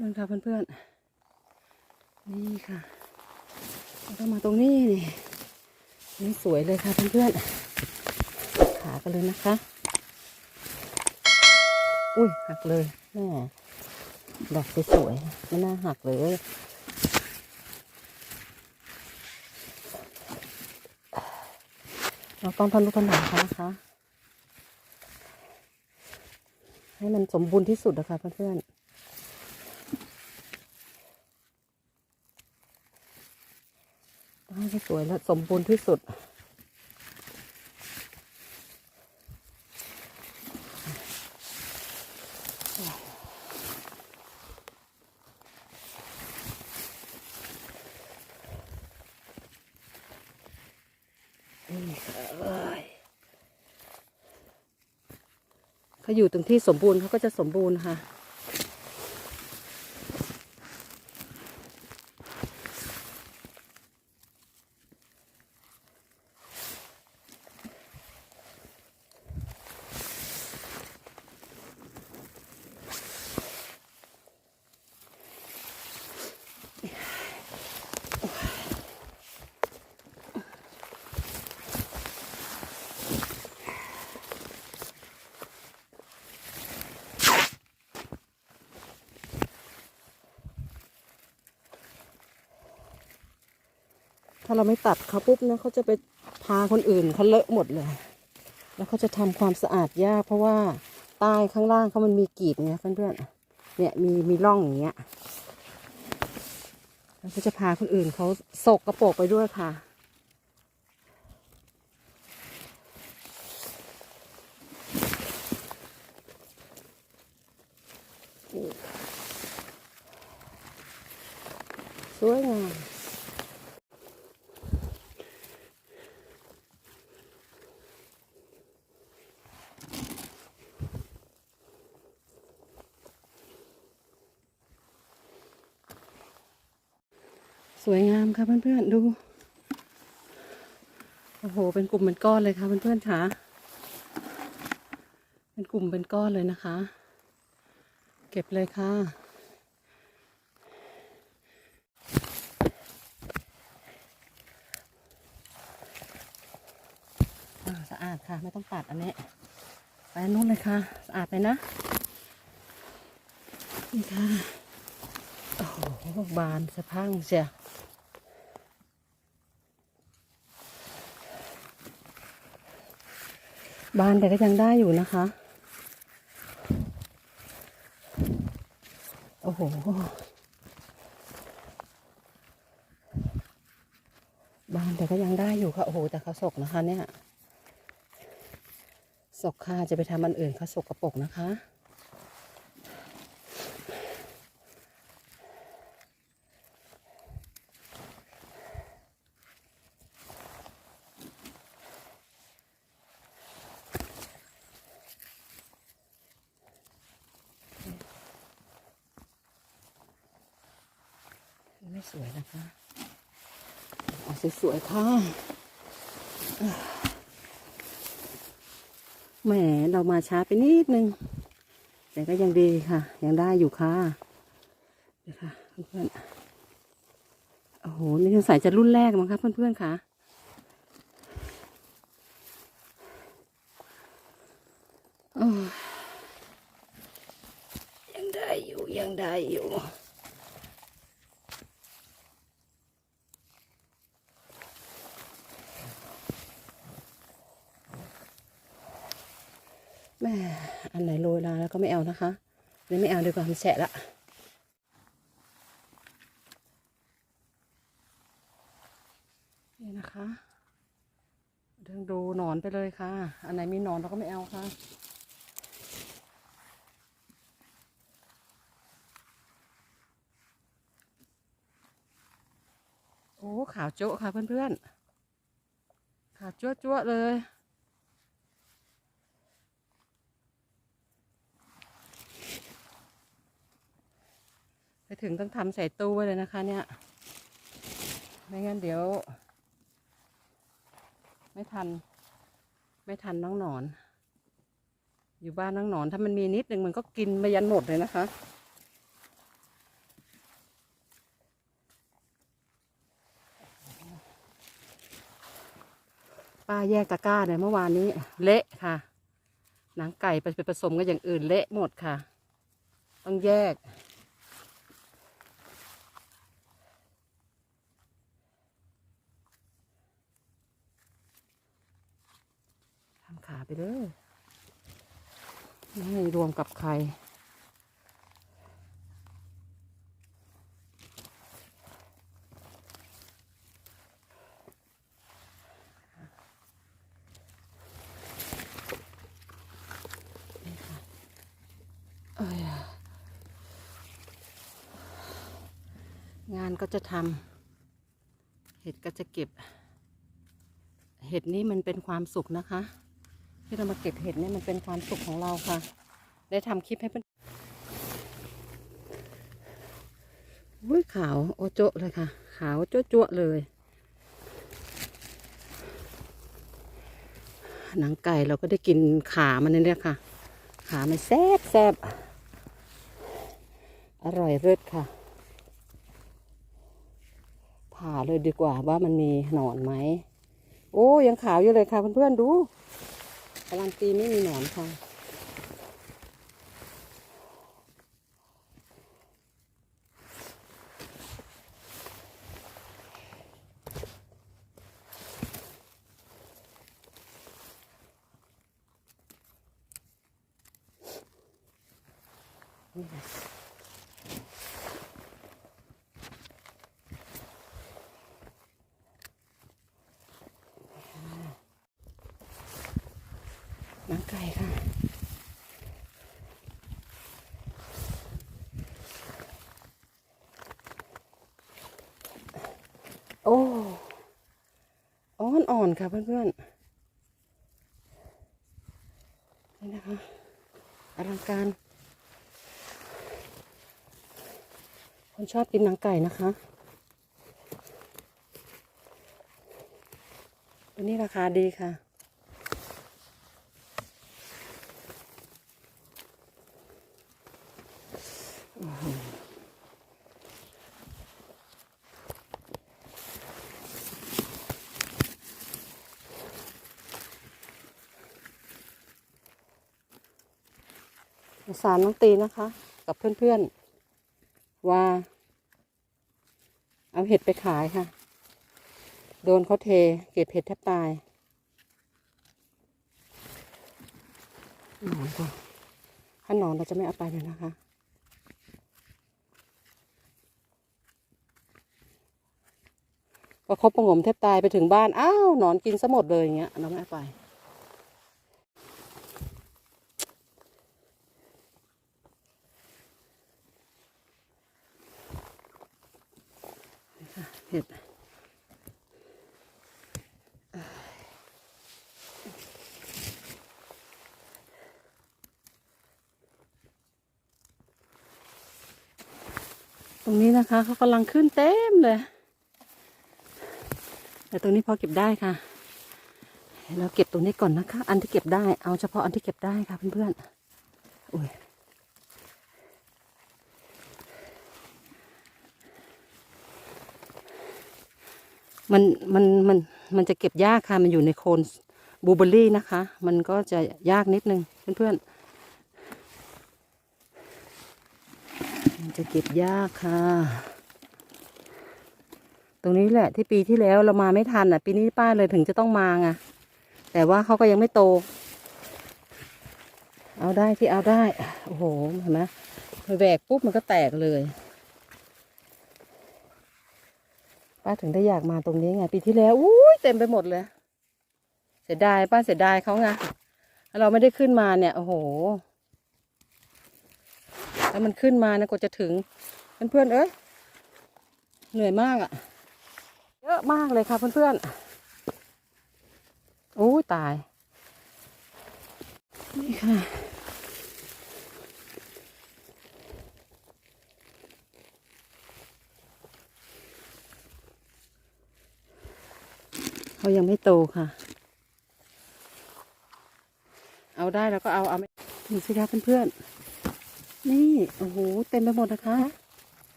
นั่นค่ะเพื่อนๆ นี่ค่ะแล้วก็มาตรงนี้นี่นี่สวยเลยค่ะเพื่อนๆ ขากันเลยนะคะ อุ้ยหักเลยแม่ดอกสวยๆไม่น่าหักเลยเราต้องทำลูกขนาดเขานะคะ ให้มันสมบูรณ์ที่สุดนะคะเพื่อนๆต้อง ให้สวยและสมบูรณ์ที่สุด นี่เอ้ยเขาอยู่ตรงที่สมบูรณ์เขาก็จะสมบูรณ์ค่ะ ถ้าเราไม่ตัดเขาปุ๊บนะเขาจะไปพาคนอื่นเขาเลอะหมดเลย แล้วเขาจะทำความสะอาดยาก เพราะว่าใต้ข้างล่างเขามันมีกรีดไงเพื่อนๆเนี่ยมีมีร่องอย่างเงี้ยแล้วก็จะพาคนอื่นเขาสกกระโปกไปด้วยค่ะ สวยงาม วยงามค่ะเพื่อนๆดู โอ้โห เป็นกลุ่มเป็นก้อนเลยค่ะเพื่อนๆค่ะ เป็นกลุ่มเป็นก้อนเลยนะคะ เก็บเลยค่ะสะอาดค่ะ ไม่ต้องตัดอันนี้ ไปนู้นเลยค่ะ สะอาดเลยนะ นี่ค่ะ โอ้โห บานสะพังเชีย บานแต่ก็ยังได้อยู่นะคะ โอ้โห บานแต่ก็ยังได้อยู่ค่ะ โอ้โห แต่เขาสกนะคะเนี่ย สกค่ะ จะไปทำอันอื่นเขาสกกระปกนะคะ ไม่สวยนะคะเอา สวยๆค่ะแหมเรามาช้าไปนิดนึง แต่ก็ยังดีค่ะ ยังได้อยู่ค่ะเดี๋ยวค่ะเพื่อนโอ้โหนี่สงสัยจะรุ่นแรกมั้งคะเพื่อนๆค่ะ โอ้ยยังได้อยู่ ยังได้อยู่ แม่อันไหนโรยลาแล้วก็ไม่เอานะคะเลยไม่เอาดีกว่ามันแฉะละนี่นะคะเดินดูหนอนไปเลยค่ะ อันไหนมีหนอนเราก็ไม่เอาค่ะโอ้ขาวโจ๊ะค่ะเพื่อนๆขาวจั๊วๆเลย ไปถึงต้องทำใส่ตู้ไว้เลยนะคะเนี่ย ไม่งั้นเดี๋ยว ไม่ทัน ไม่ทันน้องหนอน อยู่บ้านน้องหนอน ถ้ามันมีนิดหนึ่งมันก็กินไปยันหมดเลยนะคะป้าแยกตะกร้าเนี่ยเมื่อวานนี้เละค่ะ หนังไก่ไปผสมกับอย่างอื่นเละหมดค่ะ ต้องแยก เลยไม่ให้รวมกับใคร งานก็จะทำเห็ดก็จะเก็บ เห็ดนี่มันเป็นความสุขนะคะ ที่เรามาเก็บเห็ดเนี่ยมันเป็นความสุขของเราค่ะ ได้ทำคลิปให้เพื่อนวุ้ยขาวโอโจเลยค่ะ ขาวโจ๊ะจ๊ะเลย หนังไก่เราก็ได้กินขามันนี่แหละค่ะ ขามันแซ่บแซ่บอร่อยเลิศค่ะ ผ่าเลยดีกว่าว่ามันมีหนอนไหม โอ้ยังขาวอยู่เลยค่ะเพื่อนๆดู การันตีไม่มีหนอนค่ะนี่ค่ะหนังไก่ค่ะ โอ้ อ่อนอ่อนๆค่ะเพื่อนๆนี่นะคะอลังการ คนชอบกินหนังไก่นะคะวันนี้ราคาดีค่ะ สารน้องตีนะคะ กับเพื่อนๆ ว่า เอาเห็ดไปขายค่ะ โดนเขาเทเก็บเห็ดแทบตายหนอนค่ะถ้าหนอนเราจะไม่เอาไปเลยนะคะพอเขาประงมแทบตายไปถึงบ้าน อ้าว หนอนกินซะหมดเลยอย่างเงี้ย เราไม่เอาไป เห็ดตรงนี้นะคะเขากำลังขึ้นเต็มเลย แต่ตรงนี้พอเก็บได้ค่ะ เราเก็บตรงนี้ก่อนนะคะ อันที่เก็บได้ เอาเฉพาะอันที่เก็บได้ค่ะเพื่อนๆอุ้ย มันมันมันมันจะเก็บยากค่ะ มันอยู่ในโคนบูเบอรี่นะคะ มันก็จะยากนิดนึงเพื่อนๆมันจะเก็บยากค่ะ ตรงนี้แหละที่ปีที่แล้วเรามาไม่ทันอะ ปีนี้ป้าเลยถึงจะต้องมาไงแต่ว่าเขาก็ยังไม่โต เอาได้ที่เอาได้ โอ้โหเห็นไหมแหวกปุ๊บมันก็แตกเลย ป้าถึงได้อยากมาตรงนี้ไง ปีที่แล้วอุ้ยเต็มไปหมดเลย เสียดายป้าเสียดายเขาไงถ้าเราไม่ได้ขึ้นมาเนี่ยโอ้โห แล้วมันขึ้นมานะกว่าจะถึงเพื่อนๆเอ้ยเหนื่อยมากอะ่ะ เยอะมากเลยค่ะเพื่อนๆโอ้ตายนี่ค่ะ เขายังไม่โตค่ะ เอาได้แล้วก็เอาเอาไม่ดูสิคะเพื่อนๆ นี่ โอ้โห เต็มไปหมดนะคะ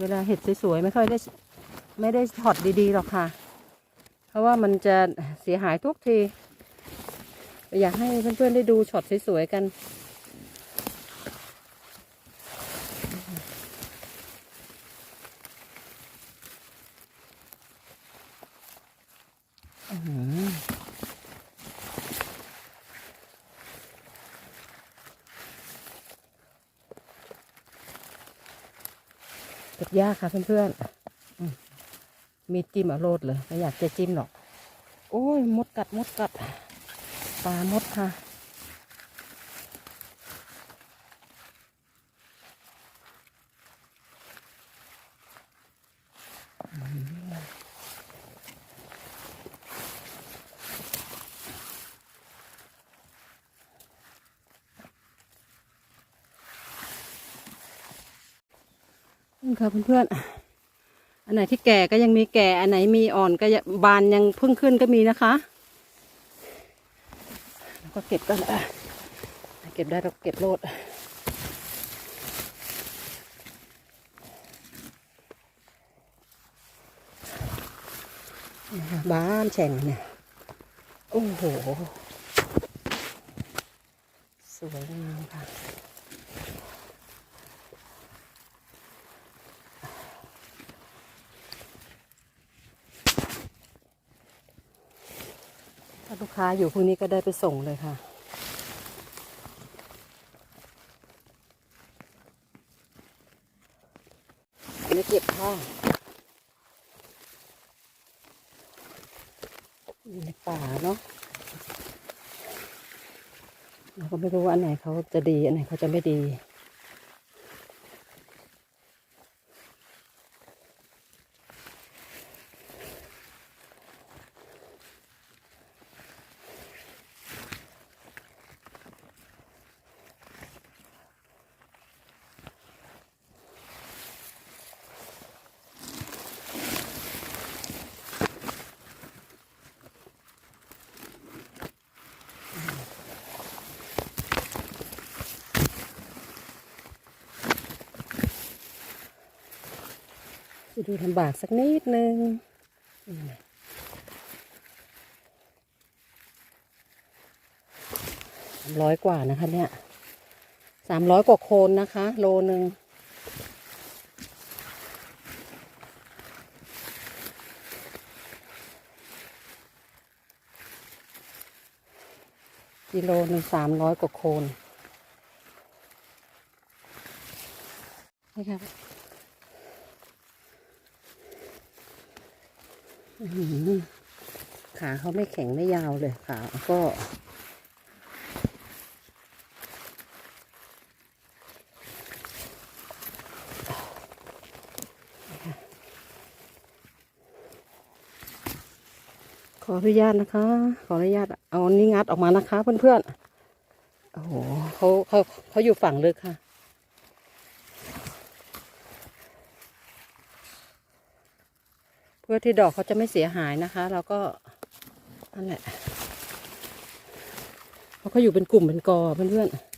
เวลาเห็ดสวยๆ ไม่ค่อยได้ ไม่ได้ช็อตดีๆ หรอกค่ะ เพราะว่ามันจะเสียหายทุกที อยากให้เพื่อนๆ ได้ดูช็อตสวยๆ กัน อื้อหือเก็บ ยากค่ะเพื่อนๆมีจิ้มอโรดเลยไม่อยากจะจิ้มหรอก โอ้ยมดกัดมดกัดปลามดค่ะ นี่ค่ะเพื่อนๆ อันไหนที่แก่ก็ยังมีแก่ อันไหนมีอ่อนก็บานยังเพิ่งขึ้นก็มีนะคะ แล้วก็เก็บกันอะเก็บได้เราเก็บโลดบ้านแฉ่งเนี่ย โอ้โห สวยงามค่ะ ลูกค้าอยู่พรุ่งนี้ก็ได้ไปส่งเลยค่ะอันนี้เก็บผ้าอยู่ในป่าเนาะเราก็ไม่รู้ว่าอันไหนเขาจะดี อันไหนเขาจะไม่ดี จะดูลำบากสักนิดนึงสามร้อยกว่านะคะ เนี่ยสามร้อยกว่าโคนนะคะ โลหนึ่งกิโลหนึ่งสามร้อยกว่าโคนนี่ครับ อื้อหือ ขาเขาไม่แข็งไม่ยาวเลยขาก็ขออนุญาตนะคะ ขออนุญาตเอานี่งัดออกมานะคะเพื่อนๆ โอ้โหเขาเขาเขาอยู่ฝั่งลึกค่ะ เพื่ อที่ดอกเขาจะไม่เสียหายนะคะ เราก็นั่นแหละเขาก็อยู่เป็นกลุ่มเป็นกอเพื่อนๆ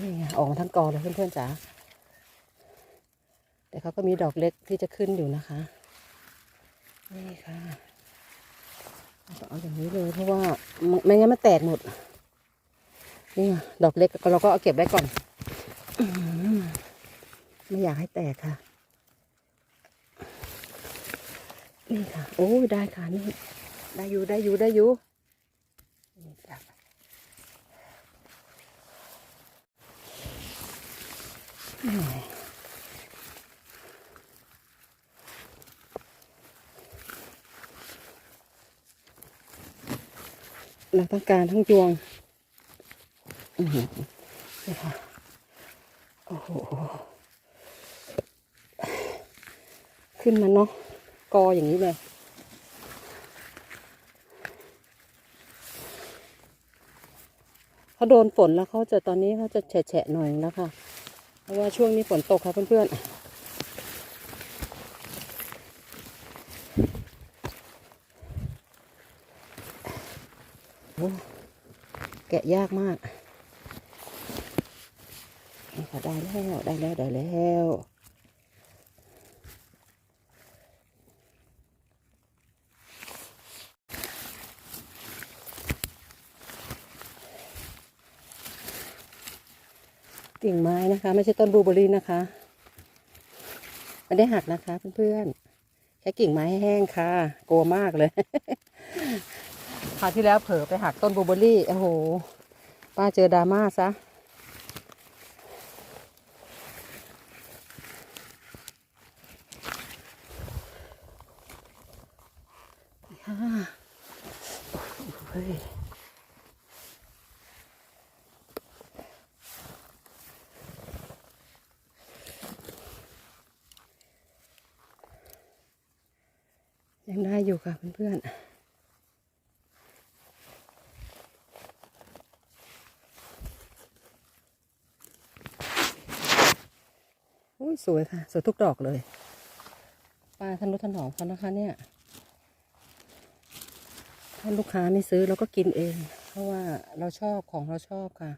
นี่ไงออกมาทั้งกอเลยเพื่อนๆจ๋าแต่เขาก็มีดอกเล็กที่จะขึ้นอยู่นะคะ นี่ค่ะเราต้องเอาอย่างนี้เลยเพราะว่าไม่งั้นมันแตกหมดนี่ดอกเล็กเราก็เอาเก็บไว้ก่อน ไม่อยากให้แตกค่ะ นี่ค่ะ โอ้ได้ค่ะนี่ได้อยู่ได้อยู่ได้อยู่นี่จ้ะเราต้องการทั้งยวงอือหือนี่ค่ะโอ้โห ขึ้นมาเนาะกออย่างนี้เลยเขาโดนฝนแล้วเขาจะตอนนี้เขาจะแฉะหน่อยแล้วค่ะ เพราะว่าช่วงนี้ฝนตกค่ะเพื่อนๆโอ้แกะยากมาก ได้แล้ว ได้แล้ว ได้แล้ว กิ่งไม้นะคะ ไม่ใช่ต้นบลูเบอร์รี่นะคะไม่ได้หักนะคะเพื่อนๆ แค่กิ่งไม้แห้งค่ะ กลัวมากเลย คราวที่แล้วเผลอไปหักต้นบลูเบอร์รี่ โอ้โห ป้าเจอดราม่าซะค่ะเฮ้ย ยังได้อยู่ค่ะเพื่อนๆอุ้ยสวยค่ะ สวยทุกดอกเลย ปลาทนุถนอมเขานะคะเนี่ย ถ้าลูกค้าไม่ซื้อเราก็กินเอง เพราะว่าเราชอบของเราชอบค่ะ